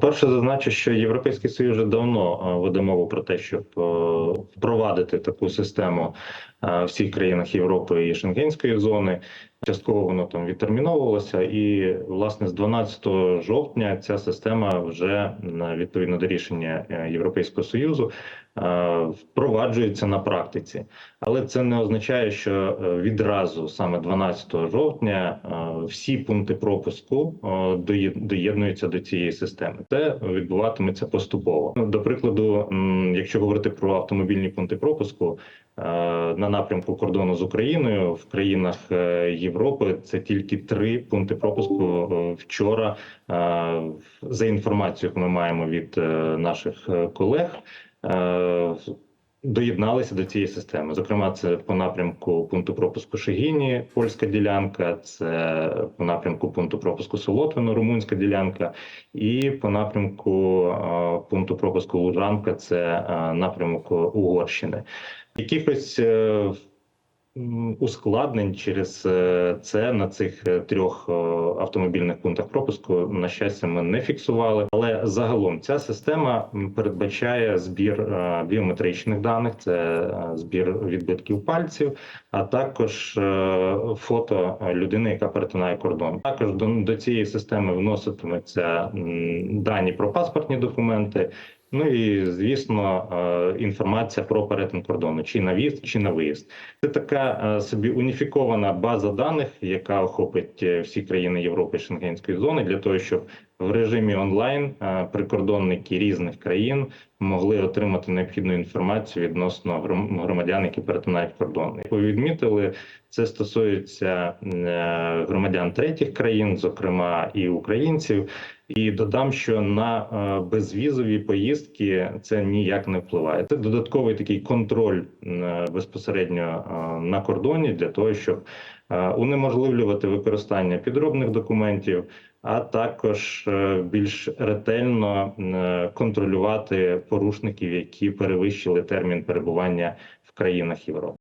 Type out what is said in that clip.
По-перше, зазначу, що Європейський Союз вже давно е, веде мову про те, щоб е, впровадити таку систему е, всіх країнах Європи і Шенгенської зони. Частково воно там відтерміновувалося, і власне з 12 жовтня ця система вже на- відповідно до рішення е, Європейського союзу е, впроваджується на практиці. Але це не означає, що е, відразу саме 12 жовтня всі пункти пропуску доєднуються до цієї системи. Це відбуватиметься поступово. Ну, До прикладу, якщо говорити про автомобільні пункти пропуску на напрямку кордону з Україною в країнах е, Європи, це тільки три пункти пропуску е, вчора. е, За інформацією, яку ми маємо від е, наших колег. доєдналися до цієї системи. Зокрема, це по напрямку пункту пропуску Шегіні, польська ділянка, це по напрямку пункту пропуску Солотвино, румунська ділянка, і по напрямку пункту пропуску Лужанка, це напрямок Угорщини. Якихось ускладнень через е, це на цих е, трьох е, автомобільних пунктах пропуску на щастя ми не фіксували. Але загалом ця система передбачає збір біометричних даних, це збір відбитків пальців, а також фото людини, яка перетинає кордон. Також до цієї системи вноситиметься дані про паспортні документи. Ну і звісно, е, інформація про перетин кордону, чи на в'їзд, чи на виїзд. Це така е, собі уніфікована база даних, яка охопить е, всі країни Європи Шенгенської зони, для того, щоб в режимі онлайн е, прикордонники різних країн могли отримати необхідну інформацію відносно гром- громадян, які перетинають кордон. Як ви відмітили, це стосується е, громадян третіх країн, зокрема і українців. І додам, що на е, безвізові поїздки це ніяк не впливає. Це додатковий такий контроль безпосередньо на кордоні для того, щоб унеможливлювати використання підробних документів, а також е, більш ретельно е, контролювати порушників, які перевищили термін перебування в країнах Європи.